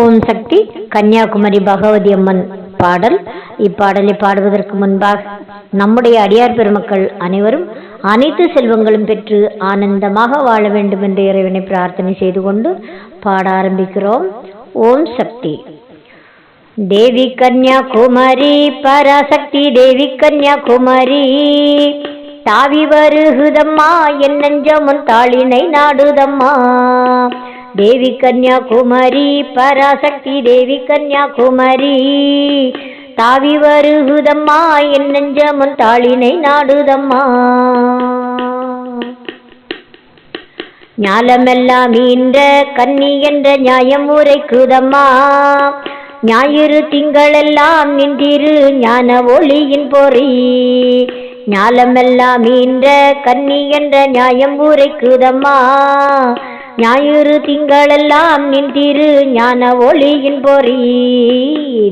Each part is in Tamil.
ஓம் சக்தி கன்னியாகுமரி பகவதி அம்மன் பாடல். இப்பாடலை பாடுவதற்கு முன்பாக நம்முடைய அடியார் பெருமக்கள் அனைவரும் அனைத்து செல்வங்களும் பெற்று ஆனந்தமாக வாழ வேண்டும் என்று இறைவனை பிரார்த்தனை செய்து கொண்டு பாட ஆரம்பிக்கிறோம். ஓம் சக்தி. தேவி கன்யாகுமரி பராசக்தி தேவி கன்யாகுமரி தாவி வருகுதம்மா என் நெஞ்சமுன் தாளினை நாடுதம்மா. தேவி கன்யாகுமரி பராசக்தி தேவி கன்யாகுமரி தாவி வருகுதம்மா என் நெஞ்சமுன் தாளினை நாடுதம்மா. ஞாலமெல்லாம் ஈன்ற கன்னி என்ற நியாயம் உரைக்குதம்மா. ஞாயிறு திங்களெல்லாம் நின்றிரு ஞான ஒளியின் பொறி. ஞாலமெல்லாம் ஈன்ற கன்னி என்ற நியாயம் உரைக்குதம்மா. ஞாயிறு திங்களெல்லாம் நின் திரு ஞான ஒளியின் பொறி.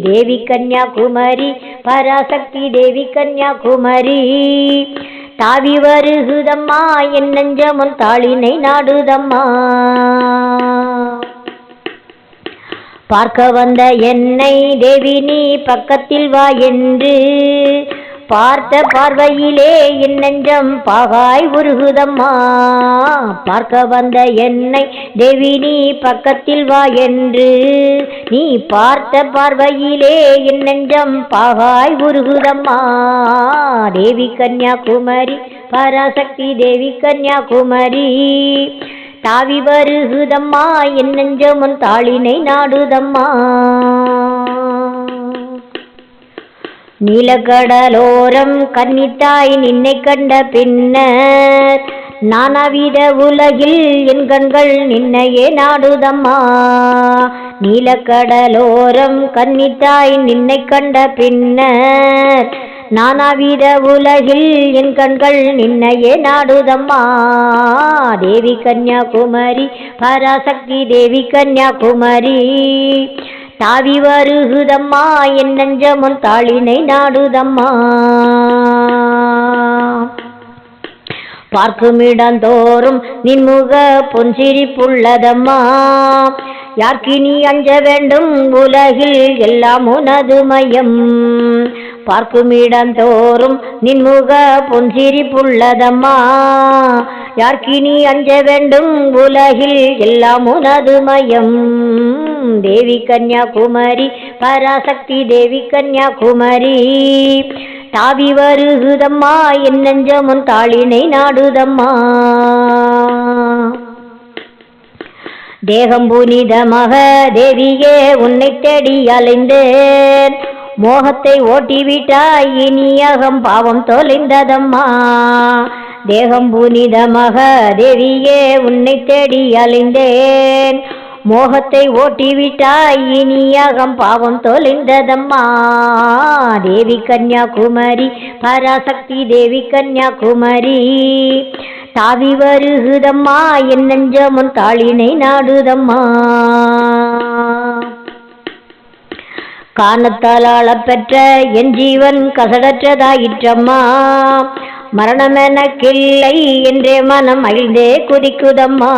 தேவி கன்யாகுமரி பராசக்தி தேவி கன்யாகுமரி தாவி வருகுதம்மா என் நெஞ்சமுன் தாளினை நாடுதம்மா. பார்க்க வந்த என்னை தேவி நீ பக்கத்தில் வா என்று பார்த்த பார்வையிலே என் நெஞ்சம் பாகாய் உருகுதம்மா. பார்க்க வந்த என்னை தேவி நீ பக்கத்தில் வா என்று. நீ பார்த்த பார்வையிலே என் நெஞ்சம் பாகாய் உருகுதம்மா. தேவி கன்யாகுமரி பராசக்தி தேவி கன்யாகுமரி தாவி வருகுதம்மா என் நெஞ்சமுன் தாளினை நாடுதம்மா. நீலக்கடலோரம் கன்னித்தாய் நின்னை கண்ட பின்னர் நானாவித உலகில் என் கண்கள் நின்னையே நாடுதம்மா. நீலக்கடலோரம் கன்னித்தாய் நின்னை கண்ட பின்னர் நானாவித உலகில் என் கண்கள் நின்னையே நாடுதம்மா. தேவி கன்யாகுமரி பராசக்தி தேவி கன்யாகுமரி தாவி வருகுதம்மா என் நெஞ்சமுன் தாளினை நாடுதம்மா. பார்க்குமிடந்தோறும் நின்முக பொன்சிரிப்புள்ளதம்மா. யார்க்கு நீ அஞ்ச வேண்டும்? உலகில் எல்லாம் உனது மயம். பார்க்குமிடந்தோறும் நின்முக பொன்சிரிப்புள்ளதம்மா. யார்க்கு நீ அஞ்ச வேண்டும்? உலகில் எல்லாம் உனது மயம். தேவி கன்யாகுமரி பராசக்தி தேவி கன்யாகுமரி தாவி வருகுதம்மா என் நெஞ்சமுன் தாளினை நாடுதம்மா. தேகம் புனிதமாக தேவியே உன்னை தேடி அலைந்தேன். மோகத்தை ஓட்டிவிட்டாய் இனியகம் பாவம் தொலைந்ததம்மா. தேகம் புனிதமாக தேவியே உன்னை தேடி அலைந்தேன். மோகத்தை ஓட்டிவிட்டாய் இனியாகம் பாவம் தொலைந்ததம்மா. தேவி கன்யாகுமரி பராசக்தி தேவி கன்யாகுமரி தாவி வருகுதம்மா என் நெஞ்சமுன் தாளினை நாடுதம்மா. காணத்தால் ஆளப்பெற்ற என் ஜீவன் கசடற்றதாயிற்றம்மா. மரணமென கிள்ளை என்றே மனம் மகிழ்ந்தே குதிக்குதம்மா.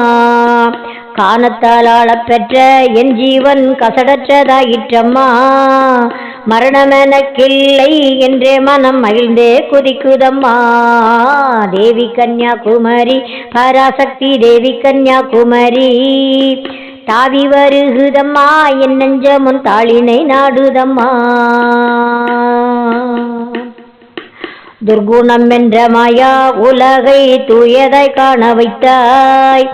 காணத்தால் ஆளப்பெற்ற என் ஜீவன் கசடற்றதாயிற்றம்மா மரணமெனக்கில்லை என்றே மனம் மகிழ்ந்தே குதிக்குதம்மா. தேவி கன்யாகுமரி பராசக்தி தேவி கன்யாகுமரி தாவி வருகுதம்மா என் நெஞ்சமுன் தாளினை நாடுதம்மா. துர்குணம் என்ற மாயா உலகை தூயதாய் காண வைத்தாய்.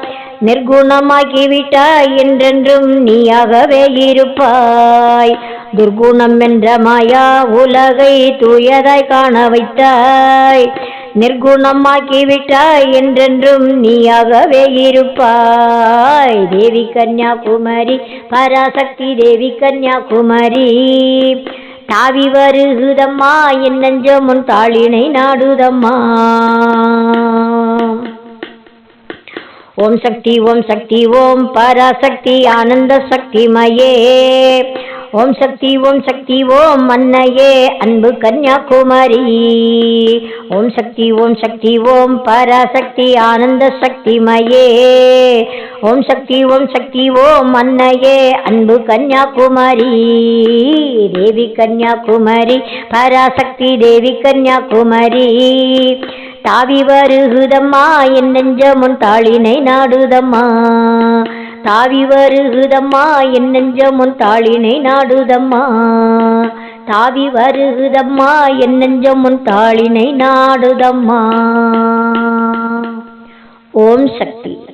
நிர்குணமாக்கிவிட்டாய் என்றென்றும் நீயாகவே இருப்பாய். துர்குணம் என்ற மாயா உலகை தூயதாய் காண வைத்தாய். நிர்குணமாக்கிவிட்டாய் என்றென்றும் நீயாகவே இருப்பாய். தேவி கன்யாகுமரி பராசக்தி தேவி கன்யாகுமரி தாவி வருகுதம்மா என் நெஞ்சமுன் தாளினை நாடுதம்மா. ஓம் சக்தி ஓம் சக்தி ஓம் பராசக்தி ஆனந்த சக்தி மயே ஓம் சக்தி ஓம் சக்தி ஓம் அன்னையே அன்பு கன்னியாகுமரி. ஓம் சக்தி ஓம் சக்தி ஓம் பராசக்தி ஆனந்த சக்திமயே. ஓம் சக்தி ஓம் சக்தி ஓம் அன்னையே அன்பு கன்னியாகுமரி. தேவி கன்னியாகுமரி பராசக்தி தேவி கன்னியாகுமரி. தாவி வருகுதம்மா என் நெஞ்சமுன் தாளினை நாடுதம்மா. தாவி வருகுதம்மா என் நெஞ்சமுன் தாளினை நாடுதம்மா. தாவி வருகுதம்மா என் நெஞ்சமுன் தாளினை நாடுதம்மா. ஓம் சக்தி.